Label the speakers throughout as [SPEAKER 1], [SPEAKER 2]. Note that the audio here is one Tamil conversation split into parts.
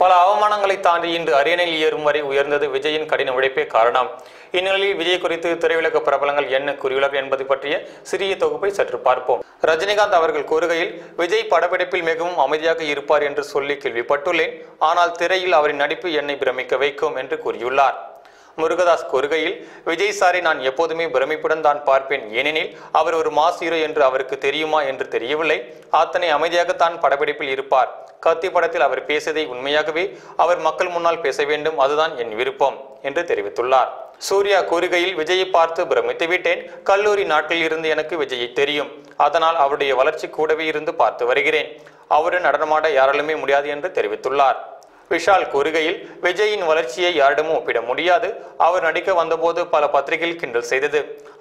[SPEAKER 1] பல அவமானங்களை தாண்டி இன்று அரியணையில் ஏறும் வரை உயர்ந்தது விஜயின் கடின உழைப்பே காரணம். இந்நிலையில் விஜய் குறித்து திரையுலக பிரபலங்கள் என்ன கூறியுள்ளார் என்பது பற்றிய சிறிய தொகுப்பை சற்று பார்ப்போம். ரஜினிகாந்த் அவர்கள் கூறுகையில் விஜய் படப்பிடிப்பில் மிகவும் அமைதியாக இருப்பார் என்று சொல்லி கேள்விப்பட்டுள்ளேன். ஆனால் திரையில் அவரின் நடிப்பு என்னை பிரமிக்க வைக்கும் என்று கூறியுள்ளார். முருகதாஸ் கூறுகையில் விஜய் சாரை நான் எப்போதுமே பிரமிப்புடன் தான் பார்ப்பேன். ஏனெனில் அவர் ஒரு மாஸ் ஹீரோ என்று அவருக்கு தெரியுமா என்று தெரியவில்லை. அத்தனை அமைதியாகத்தான் படப்பிடிப்பில் இருப்பார். கத்தி படத்தில் அவர் பேசியதை உண்மையாகவே அவர் மக்கள் முன்னால் பேச வேண்டும். அதுதான் என் விருப்பம் என்று தெரிவித்துள்ளார். சூர்யா கூறுகையில் விஜயை பார்த்து பிரமித்து விட்டேன். கல்லூரி நாட்களில் இருந்து எனக்கு விஜயை தெரியும். அதனால் அவருடைய வளர்ச்சி கூடவே இருந்து பார்த்து வருகிறேன். அவருடன் நடனமாட யாராலுமே முடியாது என்று தெரிவித்துள்ளார். விஷால் கூறுகையில் விஜயின் வளர்ச்சியை யாரிடமும் ஒப்பிட முடியாது. அவர் நடிக்க வந்தபோது பல பத்திரிகைகள் கிண்டல் செய்தது.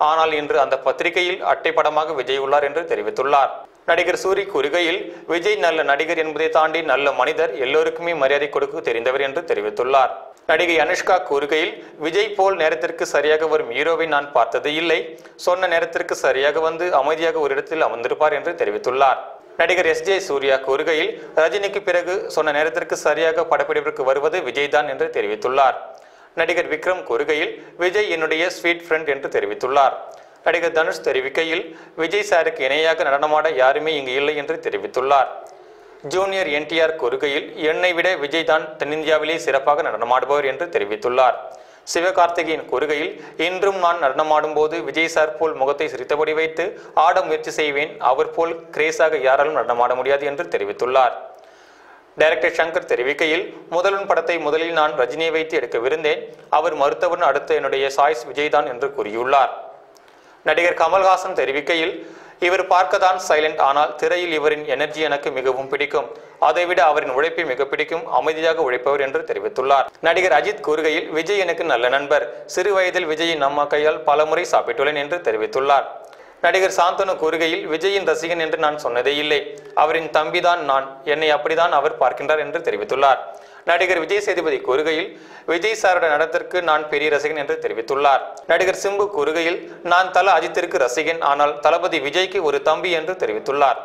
[SPEAKER 1] ஆனால் இன்று அந்த பத்திரிகையில் அட்டைப்படமாக விஜய் உள்ளார் என்று தெரிவித்துள்ளார். நடிகர் சூரி கூறுகையில் விஜய் நல்ல நடிகர் என்பதை தாண்டி நல்ல மனிதர் எல்லோருக்குமே மரியாதை கொடுக்க தெரிந்தவர் என்று தெரிவித்துள்ளார். நடிகை அனுஷ்கா கூறுகையில் விஜய் போல் நேரத்திற்கு சரியாக வரும் ஹீரோவை நான் பார்த்தது இல்லை. சொன்ன நேரத்திற்கு சரியாக வந்து அமைதியாக ஒரு இடத்தில் அமர்ந்திருப்பார் என்று தெரிவித்துள்ளார். நடிகர் எஸ் ஜே சூர்யா கூறுகையில் ரஜினிக்கு பிறகு சொன்ன நேரத்திற்கு சரியாக படப்பிடிப்பிற்கு வருவது விஜய் தான் என்று தெரிவித்துள்ளார். நடிகர் விக்ரம் கூறுகையில் விஜய் என்னுடைய ஸ்வீட் ஃப்ரெண்ட் என்று தெரிவித்துள்ளார். நடிகர் தனுஷ் தெரிவிக்கையில் விஜய் சாருக்கு இணையாக நடனமாட யாருமே இங்கு இல்லை என்று தெரிவித்துள்ளார். ஜூனியர் என்டிஆர் கூறுகையில் என்னை விட விஜய் தான் தென்னிந்தியாவிலேயே சிறப்பாக நடனமாடுபவர் என்று தெரிவித்துள்ளார். சிவகார்த்திகேயன் கூறுகையில் இன்றும் நான் நடனமாடும் போது விஜய் சார் போல் முகத்தை சிரித்தபடி வைத்து ஆட முயற்சி செய்வேன். அவர் போல் கிரேஸாக யாராலும் நடனமாட முடியாது என்று தெரிவித்துள்ளார். டைரக்டர் சங்கர் தெரிவிக்கையில் முதல்வன் படத்தை முதலில் நான் ரஜினியை வைத்து எடுக்கவிருந்தேன் அவர் மறுத்தவன் அடுத்து என்னுடைய சாய்ஸ் விஜய் தான் என்று கூறியுள்ளார். நடிகர் கமல்ஹாசன் தெரிவிக்கையில் இவர் பார்க்கதான் சைலண்ட் ஆனால் திரையில் இவரின் எனர்ஜி எனக்கு மிகவும் பிடிக்கும். அதைவிட அவரின் உழைப்பை மிக பிடிக்கும் அமைதியாக உழைப்பவர் என்று தெரிவித்துள்ளார். நடிகர் அஜித் கூறுகையில் விஜய் எனக்கு நல்ல நண்பர். சிறு வயதில் விஜயின் அம்மா கையால் பலமுறை சாப்பிட்டுள்ளேன் என்று தெரிவித்துள்ளார். நடிகர் சாந்தனு கூறுகையில் விஜயின் ரசிகன் என்று நான் சொன்னதே இல்லை. அவரின் தம்பிதான் நான். என்னை அப்படிதான் அவர் பார்க்கின்றார் என்று தெரிவித்துள்ளார். நடிகர் விஜய் சேதுபதி கூறுகையில் விஜய் சாருடைய நடத்திற்கு நான் பெரிய ரசிகன் என்று தெரிவித்துள்ளார். நடிகர் சிம்பு கூறுகையில் நான் தல அஜித்திற்கு ரசிகன் ஆனால் தளபதி விஜய்க்கு ஒரு தம்பி என்று தெரிவித்துள்ளார்.